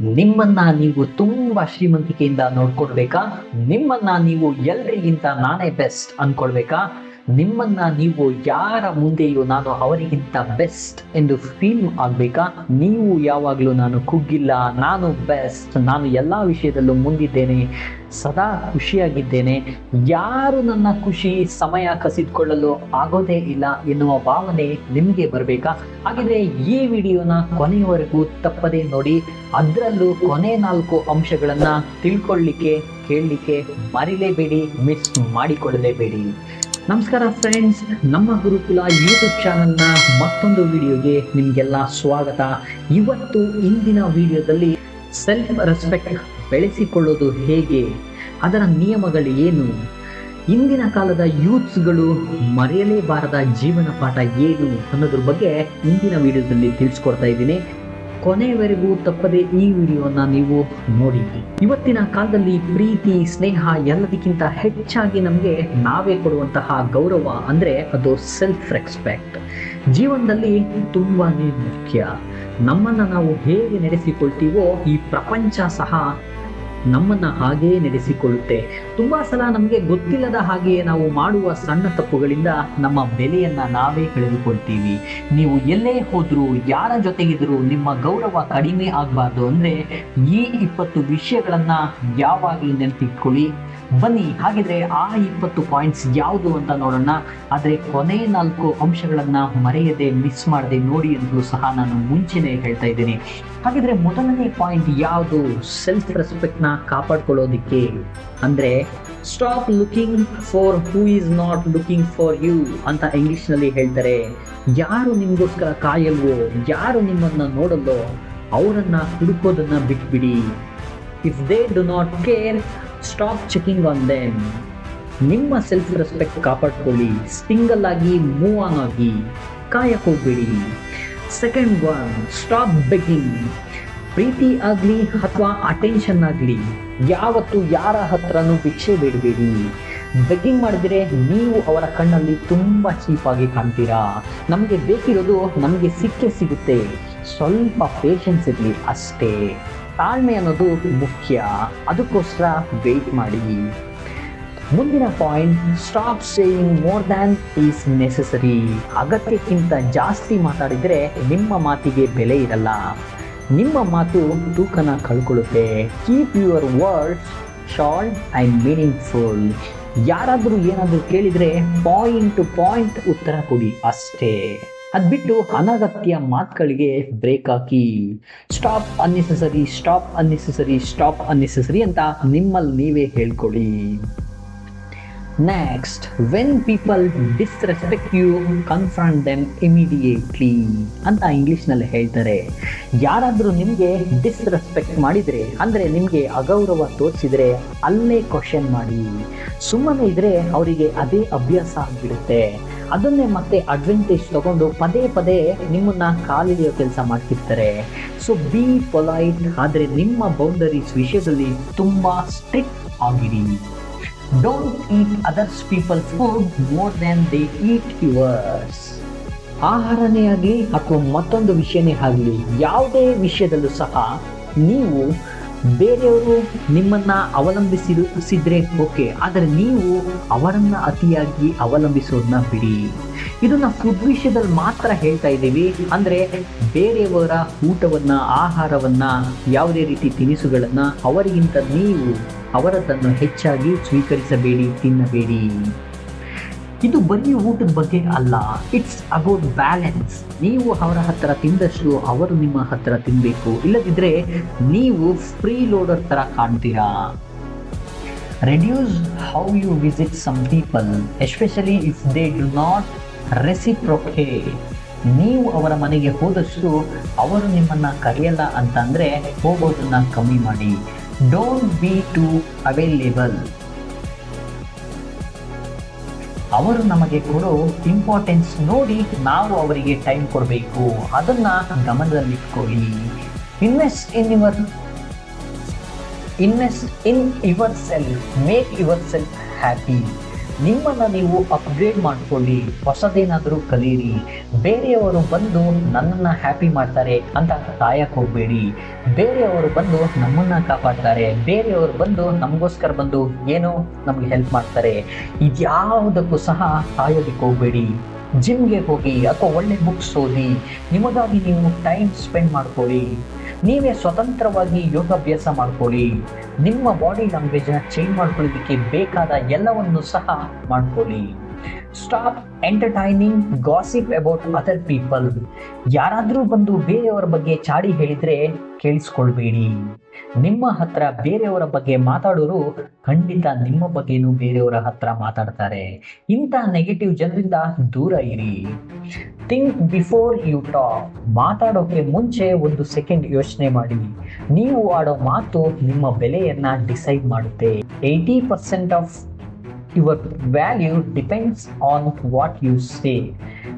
ನಿಮ್ಮನ್ನ ನೀವು ತುಂಬಾ ಶ್ರೀಮಂತಿಕೆಯಿಂದ ನೋಡ್ಕೊಳ್ಬೇಕಾ? ನಿಮ್ಮನ್ನ ನೀವು ಎಲ್ರಿಗಿಂತ ನಾನೇ ಬೆಸ್ಟ್ ಅನ್ಕೊಳ್ಬೇಕಾ? ನಿಮ್ಮನ್ನ ನೀವು ಯಾರ ಮುಂದೆಯೂ ನಾನು ಅವರಿಗಿಂತ ಬೆಸ್ಟ್ ಎಂದು ಫೀಲ್ ಆಗ್ಬೇಕಾ? ನೀವು ಯಾವಾಗಲೂ ನಾನು ಕುಗ್ಗಿಲ್ಲ ನಾನು ಬೆಸ್ಟ್ ನಾನು ಎಲ್ಲ ವಿಷಯದಲ್ಲೂ ಮುಂದಿದ್ದೇನೆ, ಸದಾ ಖುಷಿಯಾಗಿದ್ದೇನೆ. ಯಾರು ನನ್ನ ಖುಷಿ, ಸಮಯ ಕಸಿದುಕೊಳ್ಳಲು ಆಗೋದೇ ಇಲ್ಲ ಎನ್ನುವ ಭಾವನೆ ನಿಮಗೆ ಬರಬೇಕಾ? ಹಾಗಿದ್ರೆ ಈ ವಿಡಿಯೋನ ಕೊನೆಯವರೆಗೂ ತಪ್ಪದೇ ನೋಡಿ, ಅದರಲ್ಲೂ ಕೊನೆ ನಾಲ್ಕು ಅಂಶಗಳನ್ನು ತಿಳ್ಕೊಳ್ಳಿಕ್ಕೆ, ಕೇಳಲಿಕ್ಕೆ ಮರಿಲೇಬೇಡಿ ಮಿಸ್ ಮಾಡಿಕೊಳ್ಳಲೇಬೇಡಿ. ನಮಸ್ಕಾರ ಫ್ರೆಂಡ್ಸ್ ನಮ್ಮ ಗುರುಕುಲ ಯೂಟ್ಯೂಬ್ ಚಾನಲ್ನ ಮತ್ತೊಂದು ವಿಡಿಯೋಗೆ ನಿಮಗೆಲ್ಲ ಸ್ವಾಗತ. ಇವತ್ತು ಇಂದಿನ ವಿಡಿಯೋದಲ್ಲಿ ಸೆಲ್ಫ್ ರೆಸ್ಪೆಕ್ಟ್ ಬೆಳೆಸಿಕೊಳ್ಳೋದು ಹೇಗೆ? ಅದರ ನಿಯಮಗಳು ಏನು? ಇಂದಿನ ಕಾಲದ ಯೂತ್ಸ್ಗಳು ಮರೆಯಲೇಬಾರದ ಜೀವನ ಪಾಠ ಏನು ಅನ್ನೋದ್ರ ಬಗ್ಗೆ ಇಂದಿನ ವಿಡಿಯೋದಲ್ಲಿ ತಿಳಿಸ್ಕೊಡ್ತಾ ಇದ್ದೀನಿ. ಕೊನೆಯವರೆಗೂ ತಪ್ಪದೆ ಈ ವಿಡಿಯೋನ ನೀವು ನೋಡಿ ಇವತ್ತಿನ ಕಾಲದಲ್ಲಿ ಪ್ರೀತಿ, ಸ್ನೇಹ ಎಲ್ಲದಕ್ಕಿಂತ ಹೆಚ್ಚಾಗಿ ನಮಗೆ ನಾವೇ ಕೊಡುವಂತಹ ಗೌರವ ಅಂದ್ರೆ ಅದು ಸೆಲ್ಫ್ ರೆಸ್ಪೆಕ್ಟ್ ಜೀವನದಲ್ಲಿ ತುಂಬಾನೇ ಮುಖ್ಯ. ನಮ್ಮನ್ನ ನಾವು ಹೇಗೆ ನಡೆಸಿಕೊಳ್ತೀವೋ ಈ ಪ್ರಪಂಚ ಸಹ ನಮ್ಮನ್ನ ಹಾಗೆಯೇ ನಡೆಸಿಕೊಳ್ಳುತ್ತೆ ತುಂಬಾ ಸಲ ನಮಗೆ ಗೊತ್ತಿಲ್ಲದ ಹಾಗೆಯೇ ನಾವು ಮಾಡುವ ಸಣ್ಣ ತಪ್ಪುಗಳಿಂದ ನಮ್ಮ ಬೆಲೆಯನ್ನ ನಾವೇ ಕಳೆದುಕೊಳ್ತೀವಿ. ನೀವು ಎಲ್ಲೇ ಹೋದರೂ, ಯಾರ ಜೊತೆಗಿದ್ರು ನಿಮ್ಮ ಗೌರವ ಕಡಿಮೆ ಆಗಬಾರ್ದು ಅಂದ್ರೆ ಈ ಇಪ್ಪತ್ತು ವಿಷಯಗಳನ್ನು ಯಾವಾಗಲೂ ನೆನಪಿಟ್ಕೊಳ್ಳಿ. ಬನ್ನಿ. ಹಾಗಿದ್ರೆ ಆ ಇಪ್ಪತ್ತು ಪಾಯಿಂಟ್ಸ್ ಯಾವುದು ಅಂತ ನೋಡೋಣ. ಆದರೆ ಕೊನೆ ನಾಲ್ಕು ಅಂಶಗಳನ್ನ ಮರೆಯದೆ ಮಿಸ್ ಮಾಡದೆ ನೋಡಿ ಎಂದು ಸಹ ನಾನು ಮುಂಚೆನೆ ಹೇಳ್ತಾ ಇದ್ದೀನಿ. ಹಾಗಿದ್ರೆ ಮೊದಲನೇ ಪಾಯಿಂಟ್ ಯಾವುದು? ಸೆಲ್ಫ್ ರೆಸ್ಪೆಕ್ಟ್ನ ಕಾಪಾಡ್ಕೊಳ್ಳೋದಿಕ್ಕೆ. ಅಂದ್ರೆ stop looking for who is not looking for you ಅಂತ ಇಂಗ್ಲಿಷ್ನಲ್ಲಿ ಹೇಳ್ತಾರೆ. ಯಾರು ನಿಮಗೋಸ್ಕರ ಕಾಯಲ್ವೋ, ಯಾರು ನಿಮ್ಮನ್ನ ನೋಡಲ್ವೋ, ಅವರನ್ನ ಹುಡುಕೋದನ್ನ ಬಿಟ್ಬಿಡಿ. If they do not care stop checking on them ನಿಮ್ಮ ಸೆಲ್ಫ್ ರೆಸ್ಪೆಕ್ಟ್ ಕಾಪಾಡ್ಕೊಳ್ಳಿ. ಸಿಂಗಲ್ ಆಗಿ ಮೂವ್ ಆನ್ ಆಗಿ. ಕಾಯಕ್ ಹೋಗ್ಬೇಡಿ. ಸೆಕೆಂಡ್ ಒನ್ ಸ್ಟಾಪ್ ಬೆಗ್ಗಿಂಗ್ ಪ್ರೀತಿ ಆಗಲಿ ಅಥವಾ ಅಟೆನ್ಷನ್ ಆಗಲಿ, ಯಾವತ್ತು ಯಾರ ಹತ್ರನೂ ಭಿಕ್ಷೆ ಬೇಡಬೇಡಿ. ಬೆಗ್ಗಿಂಗ್ ಮಾಡಿದ್ರೆ ನೀವು ಅವರ ಕಣ್ಣಲ್ಲಿ ತುಂಬ ಚೀಪಾಗಿ ಕಾಣ್ತೀರಾ. ನಮಗೆ ಬೇಕಿರೋದು ನಮಗೆ ಸಿಕ್ಕೇ ಸಿಗುತ್ತೆ. ಸ್ವಲ್ಪ ಪೇಷನ್ಸ್ ಇರಲಿ ಅಷ್ಟೇ. ತಾಳ್ಮೆ ಅನ್ನೋದು ಮುಖ್ಯ. ಅದಕ್ಕೋಸ್ಕರ ವೆಯ್ಟ್ ಮಾಡಿ. ಮುಂದಿನ point stop saying more than is necessary ಅಗತ್ಯಕ್ಕಿಂತ ಜಾಸ್ತಿ ಮಾತಾಡಿದರೆ ನಿಮ್ಮ ಮಾತಿಗೆ ಬೆಲೆ ಇರಲ್ಲ. ನಿಮ್ಮ ಮಾತು ತೂಕನ ಕಳ್ಕೊಳ್ಳುತ್ತೆ. Keep your words short and meaningful ಯಾರಾದರೂ ಏನಾದರೂ ಕೇಳಿದರೆ ಪಾಯಿಂಟ್ ಟು ಪಾಯಿಂಟ್ ಉತ್ತರ ಕೊಡಿ ಅಷ್ಟೇ. ಅದ್ ಬಿಟ್ಟು ಅನಗತ್ಯ ಮಾತುಗಳಿಗೆ ಬ್ರೇಕ್ ಹಾಕಿ. Stop unnecessary stop unnecessary stop unnecessary ಅಂತ ನಿಮ್ಮಲ್ಲಿ ನೀವೇ ಹೇಳ್ಕೊಳ್ಳಿ. Next when people disrespect you confront them immediately ಅಂತ ಇಂಗ್ಲೀಷ್ನಲ್ಲಿ ಹೇಳ್ತಾರೆ. ಯಾರಾದರೂ ನಿಮಗೆ ಡಿಸ್ರೆಸ್ಪೆಕ್ಟ್ ಮಾಡಿದರೆ, ಅಂದರೆ ನಿಮಗೆ ಅಗೌರವ ತೋರಿಸಿದರೆ ಅಲ್ಲೇ ಕ್ವಶನ್ ಮಾಡಿ. ಸುಮ್ಮನೆ ಇದ್ರೆ ಅವರಿಗೆ ಅದೇ ಅಭ್ಯಾಸ ಆಗಿಬಿಡುತ್ತೆ. ಅದನ್ನೇ ಮತ್ತೆ ಅಡ್ವಾಂಟೇಜ್ ತಗೊಂಡು ಪದೇ ಪದೇ ನಿಮ್ಮನ್ನ ಕಾಲಿಡಿಯೋ ಕೆಲಸ ಮಾಡ್ತಿರ್ತಾರೆ. ಸೊ ಬಿ ಪೊಲೈಟ್ ಆದರೆ ನಿಮ್ಮ ಬೌಂಡರೀಸ್ ವಿಷಯದಲ್ಲಿ ತುಂಬ ಸ್ಟ್ರಿಕ್ಟ್ ಆಗಿರಿ. Don't eat others people food more than they eat yours ಆಹಾರನೇ ಆಗಲಿ ಅಥವಾ ಮತ್ತೊಂದು ವಿಷಯನೇ ಆಗಲಿ, ಯಾವುದೇ ವಿಷಯದಲ್ಲೂ ಸಹ ನೀವು ಬೇರೆಯವರು ನಿಮ್ಮನ್ನ ಅವಲಂಬಿಸಿದ್ರೆ ಓಕೆ, ಆದರೆ ನೀವು ಅವರನ್ನ ಅತಿಯಾಗಿ ಅವಲಂಬಿಸೋದನ್ನ ಬಿಡಿ. ಇದನ್ನ ಫುಡ್ ವಿಷಯದಲ್ಲಿ ಮಾತ್ರ ಹೇಳ್ತಾ ಇದ್ದೀವಿ. ಅಂದ್ರೆ ಬೇರೆಯವರ ಊಟವನ್ನ, ಆಹಾರವನ್ನ, ಯಾವುದೇ ರೀತಿ ತಿನಿಸುಗಳನ್ನ ಅವರಿಗಿಂತ ನೀವು ಅವರದನ್ನು ಹೆಚ್ಚಾಗಿ ಸ್ವೀಕರಿಸಬೇಡಿ, ತಿನ್ನಬೇಡಿ. ಇದು ಬರೀ ಊಟದ ಬಗ್ಗೆ ಅಲ್ಲ. ಇಟ್ಸ್ ಅಬೌಟ್ ಬ್ಯಾಲೆನ್ಸ್ ನೀವು ಅವರ ಹತ್ರ ತಿಂದಷ್ಟು ಅವರು ನಿಮ್ಮ ಹತ್ರ ತಿನ್ನಬೇಕು ಇಲ್ಲದಿದ್ರೆ ನೀವು ಫ್ರೀ ಲೋಡರ್ ತರ ಕಾಣ್ತೀರಾ? Reduce how you visit some people especially if they do not reciprocate ನೀವು ಅವರ ಮನೆಗೆ ಹೋದಷ್ಟು ಅವರು ನಿಮ್ಮನ್ನ ಕರೆಯಲ್ಲ ಅಂತಂದ್ರೆ ಹೋಗೋದನ್ನ ಕಮ್ಮಿ ಮಾಡಿ. ಡೋಂಟ್ ಬಿ ಟು ಅವೈಲೇಬಲ್ ಅವರು ನಮಗೆ ಕೊಡೋ ಇಂಪಾರ್ಟೆನ್ಸ್ ನೋಡಿ ನಾವು ಅವರಿಗೆ ಟೈಮ್ ಕೊಡಬೇಕು. ಅದನ್ನ ಗಮನದಲ್ಲಿಟ್ಕೊಳ್ಳಿ. Invest in your invest in yourself make yourself happy ನಿಮ್ಮನ್ನ ನೀವು ಅಪ್ಗ್ರೇಡ್ ಮಾಡ್ಕೊಳ್ಳಿ, ಹೊಸದೇನಾದರೂ ಕಲೀರಿ, ಬೇರೆಯವರು ಬಂದು ನನ್ನನ್ನ ಹ್ಯಾಪಿ ಮಾಡ್ತಾರೆ ಅಂತ ಕಾಯಕ್ಕೆ ಹೋಗಬೇಡಿ. ಬೇರೆಯವರು ಬಂದು ನಮ್ಮನ್ನ ಕಾಪಾಡ್ತಾರೆ, ಬೇರೆಯವರು ಬಂದು ನಮಗೋಸ್ಕರ ಬಂದು ಏನೋ ನಮ್ಗೆ ಹೆಲ್ಪ್ ಮಾಡ್ತಾರೆ. ಇದ್ಯಾವುದಕ್ಕೂ ಸಹ ಕಾಯೋದಕ್ಕೆ ಹೋಗಬೇಡಿ. ಜಿಮ್ಗೆ ಹೋಗಿ ಅಥವಾ ಒಳ್ಳೆ ಬುಕ್ಸ್ ಓದಿ, ನಿಮಗಾಗಿ ನೀವು ಟೈಮ್ ಸ್ಪೆಂಡ್ ಮಾಡ್ಕೊಳ್ಳಿ. ನೀವೇ ಸ್ವತಂತ್ರವಾಗಿ ಯೋಗಾಭ್ಯಾಸ ಮಾಡ್ಕೊಳ್ಳಿ. ನಿಮ್ಮ ಬಾಡಿ ಲ್ಯಾಂಗ್ವೇಜ್ನ ಚೇಂಜ್ ಮಾಡ್ಕೊಳ್ಳೋದಕ್ಕೆ ಬೇಕಾದ ಎಲ್ಲವನ್ನು ಸಹ ಮಾಡ್ಕೊಳ್ಳಿ. Stop entertaining gossip about other people ಯಾರಾದರೂ ಬಂದು ಬೇರೆಯವರ ಬಗ್ಗೆ ಚಾಡಿ ಹೇಳಿದ್ರೆ ಕೇಳಿಸ್ಕೊಳ್ಬೇಡಿ. ನಿಮ್ಮ ಹತ್ರ ಬೇರೆಯವರ ಬಗ್ಗೆ ಮಾತಾಡೋರು ಖಂಡಿತ ನಿಮ್ಮ ಬಗ್ಗೆನೂ ಬೇರೆಯವರ ಹತ್ರ ಮಾತಾಡ್ತಾರೆ. ಇಂಥ ನೆಗೆಟಿವ್ ಜನರಿಂದ ದೂರ ಇರಿ. ಥಿಂಕ್ ಬಿಫೋರ್ ಯು ಟಾಕ್ ಮಾತಾಡೋಕೆ ಮುಂಚೆ ಒಂದು ಸೆಕೆಂಡ್ ಯೋಚನೆ ಮಾಡಿ. ನೀವು ಆಡೋ ಮಾತು ನಿಮ್ಮ ಬೆಲೆಯನ್ನ ಡಿಸೈಡ್ ಮಾಡುತ್ತೆ. Eighty percent of your value depends on what you say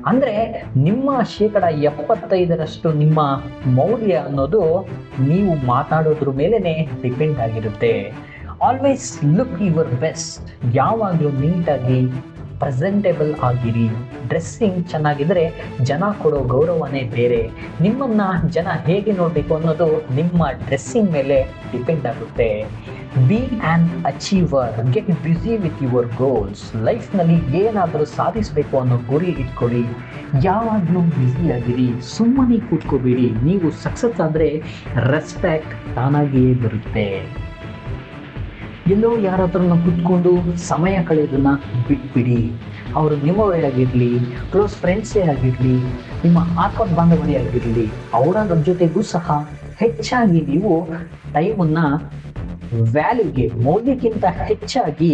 ಅಂದರೆ ನಿಮ್ಮ ಶೇಕಡ ಎಪ್ಪತ್ತೈದರಷ್ಟು ನಿಮ್ಮ ಮೌಲ್ಯ ಅನ್ನೋದು ನೀವು ಮಾತಾಡೋದ್ರ ಮೇಲೇ ಡಿಪೆಂಡ್ ಆಗಿರುತ್ತೆ. ಆಲ್ವೇಸ್ ಲುಕ್ ಯುವರ್ ಬೆಸ್ಟ್ ಯಾವಾಗಲೂ ನೀಟಾಗಿ ಪ್ರೆಸೆಂಟೇಬಲ್ ಆಗಿರಿ. ಡ್ರೆಸ್ಸಿಂಗ್ ಚೆನ್ನಾಗಿದ್ದರೆ ಜನ ಕೊಡೋ ಗೌರವನೇ ಬೇರೆ. ನಿಮ್ಮನ್ನು ಜನ ಹೇಗೆ ನೋಡಬೇಕು ಅನ್ನೋದು ನಿಮ್ಮ ಡ್ರೆಸ್ಸಿಂಗ್ ಮೇಲೆ ಡಿಪೆಂಡ್ ಆಗುತ್ತೆ. Be an achiever get busy with your goals ಲೈಫ್ನಲ್ಲಿ ಏನಾದರೂ ಸಾಧಿಸಬೇಕು ಅನ್ನೋ ಗುರಿ ಇಟ್ಕೊಳ್ಳಿ. ಯಾವಾಗಲೂ ಬ್ಯುಸಿಯಾಗಿರಿ ಸುಮ್ಮನೆ ಕೂತ್ಕೋಬೇಡಿ. ನೀವು ಸಕ್ಸಸ್ ಆದರೆ ರೆಸ್ಪೆಕ್ಟ್ ತಾನಾಗಿಯೇ ಬರುತ್ತೆ. ಎಲ್ಲೋ ಯಾರಾದ್ರೂ ಹತ್ರನ ಕುತ್ಕೊಂಡು ಸಮಯ ಕಳೆಯೋದನ್ನ ಬಿಟ್ಬಿಡಿ. ಅವರು ನಿಮ್ಮವರೇ ಆಗಿರಲಿ ಕ್ಲೋಸ್ ಫ್ರೆಂಡ್ಸೇ ಆಗಿರಲಿ, ನಿಮ್ಮ ಆತ್ಮ ಬಾಂಧವರೇ ಆಗಿರಲಿ, ಅವರ ಜೊತೆಗೂ ಸಹ ಹೆಚ್ಚಾಗಿ ನೀವು ಟೈಮನ್ನ ವ್ಯಾಲ್ಯೂಗೆ ಮೌಲ್ಯಕ್ಕಿಂತ ಹೆಚ್ಚಾಗಿ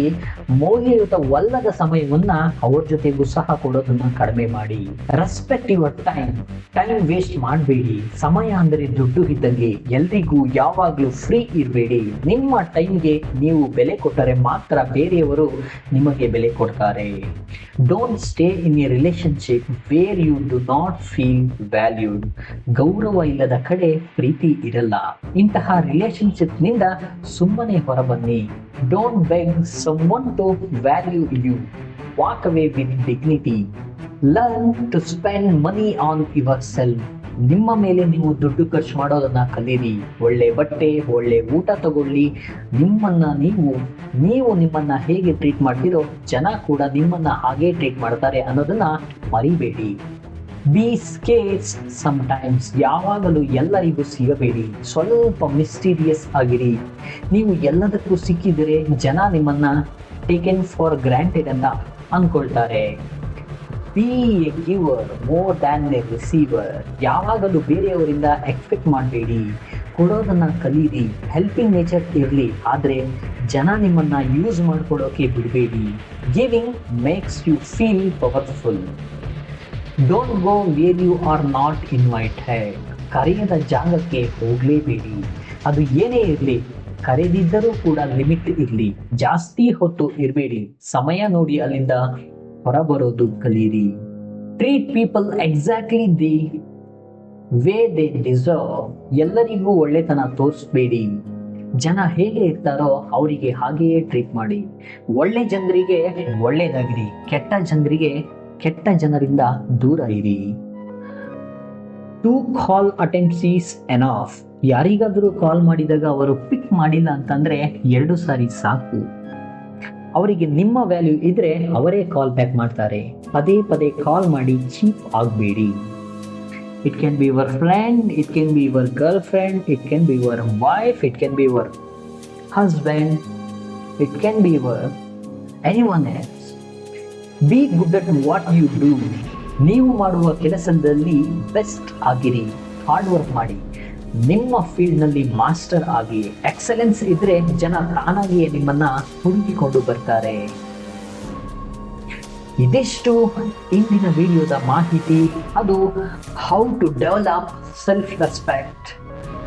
ಮೌಲ್ಯಯುತವಲ್ಲದ ಸಮಯವನ್ನ ಅವ್ರ ಜೊತೆಗೂ ಸಹ ಕೊಡೋದನ್ನ ಕಡಿಮೆ ಮಾಡಿ. Respect your time time waste ಮಾಡಬೇಡಿ. ಸಮಯ ಅಂದರೆ ದುಡ್ಡು ಇದ್ದಂಗೆ ಎಲ್ರಿಗೂ ಯಾವಾಗಲೂ ಫ್ರೀ ಇರಬೇಡಿ. ನಿಮ್ಮ ಟೈಮ್ಗೆ ನೀವು ಬೆಲೆ ಕೊಟ್ಟರೆ ಮಾತ್ರ ಬೇರೆಯವರು ನಿಮಗೆ ಬೆಲೆ ಕೊಡ್ತಾರೆ. Don't stay in a relationship where you do not feel valued ಗೌರವ ಇಲ್ಲದ ಕಡೆ ಪ್ರೀತಿ ಇರಲ್ಲ. ಇಂತಹ ರಿಲೇಶನ್ಶಿಪ್ನಿಂದ ಸುಮ್ಮನೆ ಹೊರಬನ್ನಿ. Don't beg someone to value you walk away with dignity learn to spend money on yourself ನಿಮ್ಮ ಮೇಲೆ ನೀವು ದುಡ್ಡು ಖರ್ಚು ಮಾಡೋದನ್ನ ಕಲೀರಿ. ಒಳ್ಳೆ ಬಟ್ಟೆ, ಒಳ್ಳೆ ಊಟ ತಗೊಳ್ಳಿ. ನಿಮ್ಮನ್ನ ನೀವು ನೀವು ನಿಮ್ಮನ್ನ ಹೇಗೆ ಟ್ರೀಟ್ ಮಾಡ್ತೀರೋ, ಜನ ಕೂಡ ನಿಮ್ಮನ್ನ ಹಾಗೆ ಟ್ರೀಟ್ ಮಾಡ್ತಾರೆ ಅನ್ನೋದನ್ನ ಮರಿಬೇಡಿ. ಬಿ ಸ್ಕೇಟ್ಸ್ ಸಮ್ಟೈಮ್ಸ್ ಯಾವಾಗಲೂ ಎಲ್ಲರಿಗೂ ಸಿಗಬೇಡಿ. ಸ್ವಲ್ಪ ಮಿಸ್ಟೀರಿಯಸ್ ಆಗಿರಿ. ನೀವು ಎಲ್ಲದಕ್ಕೂ ಸಿಕ್ಕಿದರೆ ಜನ ನಿಮ್ಮನ್ನು ಟೇಕನ್ ಫಾರ್ ಗ್ರಾಂಟೆಡ್ ಅಂತ ಅಂದ್ಕೊಳ್ತಾರೆ be a giver more than a receiver ಯಾವಾಗಲೂ ಬೇರೆಯವರಿಂದ ಎಕ್ಸ್ಪೆಕ್ಟ್ ಮಾಡಬೇಡಿ. ಕೊಡೋದನ್ನು ಕಲೀರಿ. ಹೆಲ್ಪಿಂಗ್ ನೇಚರ್ ಇರಲಿ. ಆದರೆ ಜನ ನಿಮ್ಮನ್ನು ಯೂಸ್ ಮಾಡ್ಕೊಳ್ಳೋಕೆ ಬಿಡಬೇಡಿ. Giving makes you feel powerful don't go where you are not invited ಕರೆಯದ ಜಾಗಕ್ಕೆ ಹೋಗಲೇಬೇಡಿ. ಅದು ಏನೇ ಇರಲಿ, ಕರೆದಿದ್ದರೂ ಕೂಡ ಲಿಮಿಟ್ ಇರಲಿ. ಜಾಸ್ತಿ ಹೊತ್ತು ಇರಬೇಡಿ. ಸಮಯ ನೋಡಿ ಅಲ್ಲಿಂದ ಹೊರಬರೋದು ಕಲೀರಿ. Treat people exactly the way they deserve ಎಲ್ಲರಿಗೂ ಒಳ್ಳೆತನ ತೋರಿಸ್ಬೇಡಿ. ಜನ ಹೇಗೆ ಇರ್ತಾರೋ ಅವರಿಗೆ ಹಾಗೆಯೇ ಟ್ರೀಟ್ ಮಾಡಿ. ಒಳ್ಳೆ ಜನರಿಗೆ ಒಳ್ಳೇದಾಗಿರಿ ಕೆಟ್ಟ ಜನರಿಗೆ ಕೆಟ್ಟ ಜನರಿಂದ ದೂರ ಇರಿ. Two call attempts is enough ಯಾರಿಗಾದರೂ ಕಾಲ್ ಮಾಡಿದಾಗ ಅವರು ಪಿಕ್ ಮಾಡಿಲ್ಲ ಅಂತಂದ್ರೆ ಎರಡು ಸಾರಿ ಸಾಕು. ಅವರಿಗೆ ನಿಮ್ಮ ವ್ಯಾಲ್ಯೂ ಇದ್ರೆ ಅವರೇ ಕಾಲ್ ಬ್ಯಾಕ್ ಮಾಡ್ತಾರೆ. ಪದೇ ಪದೇ ಕಾಲ್ ಮಾಡಿ ಚೀಪ್ ಆಗಬೇಡಿ. It can be your friend it can be your girlfriend it can be your wife it can be your husband it can be your anyone else be good at what you do ನೀವು ಮಾಡುವ ಕೆಲಸದಲ್ಲಿ best ಆಗಿರಿ. Hard work ಮಾಡಿ. ನಿಮ್ಮ ಫೀಲ್ಡ್ನಲ್ಲಿ master ಆಗಿ excellence ಇದ್ರೆ ಜನ ತಾನಾಗಿಯೇ ನಿಮ್ಮನ್ನ ಹುಡುಕಿಕೊಂಡು ಬರ್ತಾರೆ. ಇದಿಷ್ಟು ಇಂದಿನ ವಿಡಿಯೋದ ಮಾಹಿತಿ. ಅದು how to develop self respect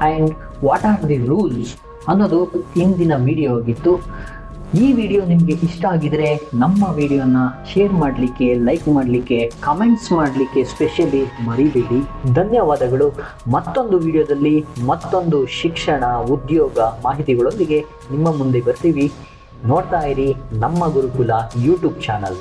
and what are the rules ಅನ್ನೋದು ಇಂದಿನ ವಿಡಿಯೋ ಆಗಿತ್ತು ಈ ವಿಡಿಯೋ ನಿಮಗೆ ಇಷ್ಟ ಆಗಿದ್ರೆ ನಮ್ಮ ವಿಡಿಯೋನ ಶೇರ್ ಮಾಡಲಿಕ್ಕೆ ಲೈಕ್ ಮಾಡಲಿಕ್ಕೆ ಕಮೆಂಟ್ಸ್ ಮಾಡಲಿಕ್ಕೆ ಸ್ಪೆಷಲಿ ಮರಿಬೇಡಿ. ಧನ್ಯವಾದಗಳು. ಮತ್ತೊಂದು ವಿಡಿಯೋದಲ್ಲಿ ಮತ್ತೊಂದು ಶಿಕ್ಷಣ, ಉದ್ಯೋಗ ಮಾಹಿತಿಗಳೊಂದಿಗೆ ನಿಮ್ಮ ಮುಂದೆ ಬರ್ತೀವಿ. ನೋಡ್ತಾ ಇರಿ ನಮ್ಮ ಗುರುಕುಲ ಯೂಟ್ಯೂಬ್ ಚಾನಲ್